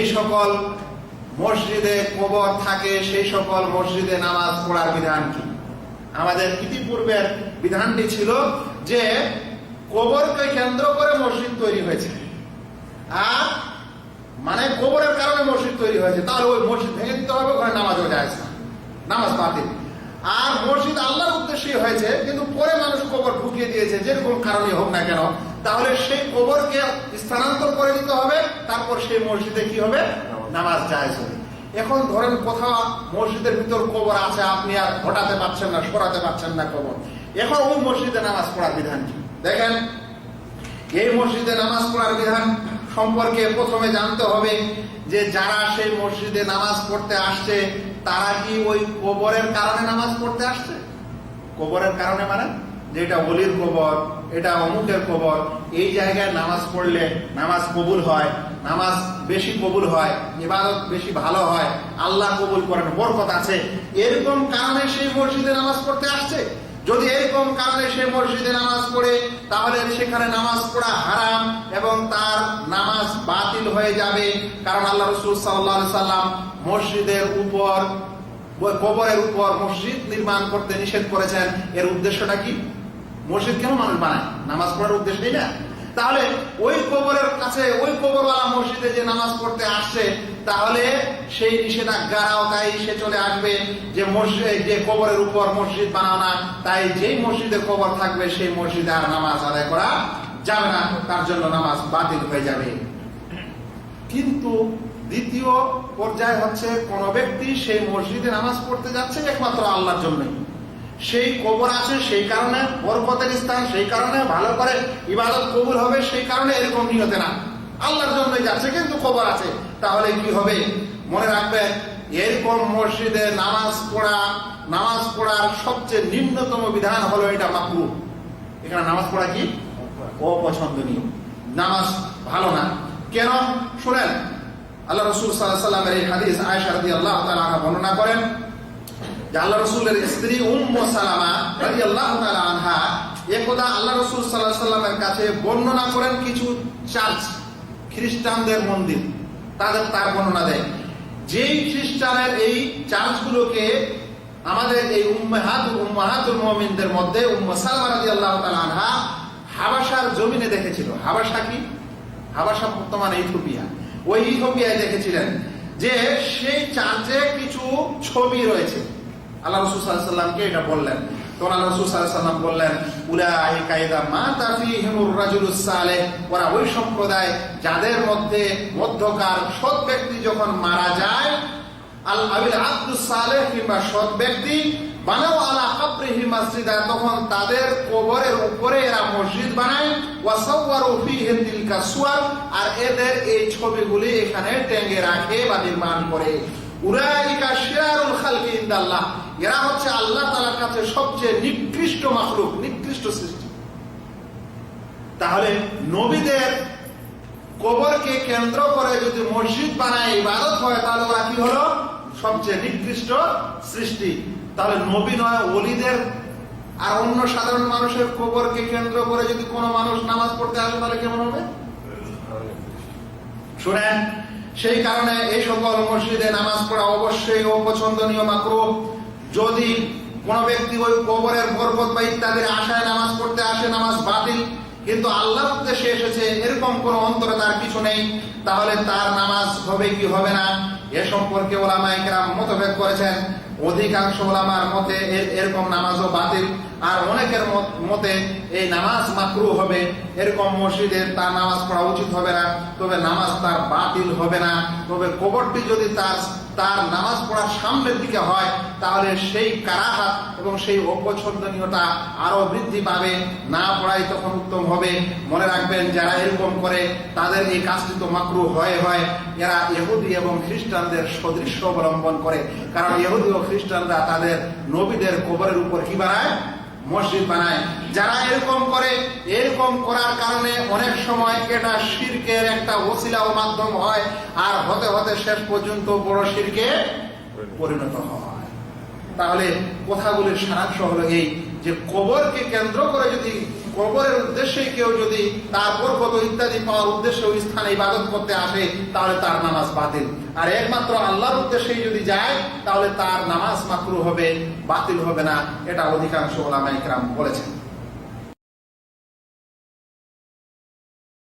যেই সকল মসজিদে কবর থাকে, সেই সকল মসজিদে নামাজ পড়ার বিধান কি? আমাদের ইতিপূর্বের বিধানটি ছিল যে কবরকে কেন্দ্র করে মসজিদ তৈরি হয়েছে। আর মানে কবরের কারণে মসজিদ তৈরি হয়েছে। তাহলে ওই মসজিদ ভেঙে দিতে হবে, ওখানে নামাজও যায়। না নামাজ বাতিল। আর মসজিদ আল্লাহর উদ্দেশ্যে হয়েছে, কিন্তু পরে মানুষ কবর ঢুকিয়ে দিয়েছে, যেরকম কারণে হোক না কেন। তাহলে সেই কবরকে স্থানান্তর করে দিতে হবে তারপর সেই মসজিদে কি হবে? নামাজ। যায় হবে। এখন ধরেন কোথাও মসজিদের ভিতর কবর আছে আপনি আর ঘটাতে পারছেন না সরাতে পারছেন না কবর। এখন ওই মসজিদে নামাজ পড়ার বিধান কি? দেখেন এই মসজিদে নামাজ পড়ার বিধান সম্পর্কে প্রথমে জানতে হবে যে যারা সেই মসজিদে নামাজ পড়তে আসছে তারা কি ওই কবরের কারণে নামাজ পড়তে আসছে? কবরের কারণে মানে? যেটা অলির কবর এটা অমুকের কবর এই জায়গায় নামাজ পড়লে নামাজ কবুল হয়, নামাজ বেশি কবুল হয়, ইবাদত বেশি ভালো হয়, আল্লাহ কবুল করেন, বরকত আছে। এরকম কারণে সেই মসজিদে নামাজ পড়তে আসছে। যদি এরকম কারণে সে মসজিদে নামাজ পড়ে, তাহলে সেখানে নামাজ পড়া হারাম এবং তার নামাজ বাতিল হয়ে যাবে। কারণ আল্লাহ রসুল সাল্লাহ সাল্লাম মসজিদের উপর, কবরের উপর মসজিদ নির্মাণ করতে নিষেধ করেছেন। এর উদ্দেশ্যটা কি? মসজিদ কেন মানুষ বানায়? নামাজ পড়ার উদ্দেশ্যই না তাহলে ওই কবরের কাছে, ওই কবরওয়ালা মসজিদে যে নামাজ পড়তে আসছে, তাহলে সেই নিষেধাজ্ঞারাও তাই সে চলে আসবে যে মসজিদ যে কবরের উপর মসজিদ বানাও না, তাই যেই মসজিদে কবর থাকবে, সেই মসজিদে আর নামাজ আদায় করা যাবে না। তার জন্য নামাজ বাতিল হয়ে যাবে। কিন্তু দ্বিতীয় পর্যায় হচ্ছে, কোন ব্যক্তি সেই মসজিদে নামাজ পড়তে যাচ্ছে একমাত্র আল্লাহর জন্যই। সেই কবর আছে, সেই কারণে বরকতের স্থান, সেই কারণে ভালো করে ইবাদত কবুল হবে, সেই কারণে এরকম নিয়তে না। আল্লাহর জন্যই যাচ্ছে, কিন্তু কবর আছে। তাহলে কি হবে? মনে রাখবেন এরকম মসজিদে নামাজ পড়া, নামাজ পড়ার সবচেয়ে নিম্নতম বিধান হলো এটা মাকরু। এখানে নামাজ পড়া কি? অপছন্দনীয়। নামাজ ভালো না। কেন? শুনেন, আল্লাহ রসুল সাল্লাহ সাল্লামের এই হাদিস আয়সা রাদি আল্লাহ তালা বর্ণনা করেন আল্লাহ রসুলের স্ত্রী উম্ম সালামা রাজি আল্লাহ একদা আল্লাহ রসুল সাল্লাহ সাল্লামের কাছে বর্ণনা করেন কিছু চার্চ, খ্রিস্টানদের মন্দির। তাদের তার বর্ণনা দেয়, যেই খ্রিস্টানের এই চার্চগুলোকে আমাদের এই উম্মাহাত, উম্মাহাতুল মুমিনদের মধ্যে উম্ম সালামা রাদিয়াল্লাহু তাআলা আনহা হাবাসার জমিনে দেখেছিল। হাবাসা কি? হাবাসা বর্তমানে ইথিওপিয়া। ওই ইথিওপিয়ায় দেখেছিলেন যে সেই চার্চে কিছু ছবি রয়েছে। আল্লাহ রসুল সাল্লামকে এটা বললেন। তখন আল্লাহ রসুল সাল্লাম বললেন উলাই কায়দা মা তাফি হিমুর রাজুলুস সালেহ। ওরা ওই সম্প্রদায় যাদের মধ্যে মধ্যকার সৎ ব্যক্তি যখন মারা যায়, আল আবিল আব্দুস কিংবা সৎ ব্যক্তি, বানাও আলা কাবরিহি মসজিদা, তখন তাদের কবরের উপরে এরা মসজিদ বানায়। ওয়াসাওয়ারু ফিহি তিলকা সুয়ার, আর এদের এই ছবিগুলি এখানে টেঙ্গে রাখে বা নির্মাণ করে। উরাইকা শিরারুল খালকি ইনদাল্লাহ। এরা হচ্ছে আল্লাহ তাআলার কাছে সবচেয়ে নিকৃষ্ট মাখলুক নিকৃষ্ট সৃষ্টি। তাহলে নবীদের কবরকে কেন্দ্র করে যদি মসজিদ বানায় ইবাদত হয় তাহলে ওরা কি হলো? সবচেয়ে নিকৃষ্ট সৃষ্টি। তাহলে নবী নয় অলিদের আর অন্য সাধারণ মানুষের কবরকে কেন্দ্র করে যদি কোনো মানুষ নামাজ পড়তে আসে তাহলে কেমন হবে? শুনেন সেই কারণে এই সকল মসজিদে নামাজ পড়া অবশ্যই অপছন্দনীয় মাত্র যদি কোন ব্যক্তি ওই কবরের গর্বত বা ইত্যাদির আশায় নামাজ পড়তে আসে, নামাজ বাতিল, কিন্তু আল্লাহর উদ্দেশ্যে এসেছে, এরকম কোন অন্তরে তার কিছু নেই, তাহলে তার নামাজ হবে কি হবে না, এ সম্পর্কে ওলামা একরাম মতভেদ করেছেন। অধিকাংশ ওলামার মতে এর- এরকম নামাজও বাতিল। আর অনেকের মত- এই নামাজ মাকরু হবে। এরকম মসজিদে তার নামাজ পড়া উচিত হবে না। তবে নামাজ তার বাতিল হবে না। তবে কবরটি যদি তার তার নামাজ পড়ার সামনের দিকে হয়, তাহলে সেই কারাহাত এবং সেই অপছন্দনীয়তা আরও বৃদ্ধি পাবে। না পড়াই তখন উত্তম হবে। মনে রাখবেন, যারা এরকম করে, তাদের এই কাজটি তো মাকরু হয় হয়। এরা ইহুদি এবং খ্রিস্টানদের সদৃশ্য অবলম্বন করে। কারণ ইহুদি ও খ্রিস্টানরা তাদের নবীদের কবরের উপর কি বানায়? মসজিদ বানায়। যারা এরকম করে, এরকম করার কারণে অনেক সময় এটা শিরকের একটা ওসিলা ও মাধ্যম হয় আর হতে হতে শেষ পর্যন্ত বড় শিরকে পরিণত হয়। তাহলে কথাগুলির সারাংশ হলো এই যে কবরকে কেন্দ্র করে যদি কবরের উদ্দেশ্যে কেউ যদি তার বরকত ইত্যাদি পাওয়ার উদ্দেশ্যে ওই স্থানে ইবাদত করতে আসে, তাহলে তার নামাজ বাতিল। আর একমাত্র আল্লাহর উদ্দেশ্যে যদি যায়, তাহলে তার নামাজ মাকরু হবে, বাতিল হবে না, এটা অধিকাংশ ওলামা ইকরাম বলেছেন।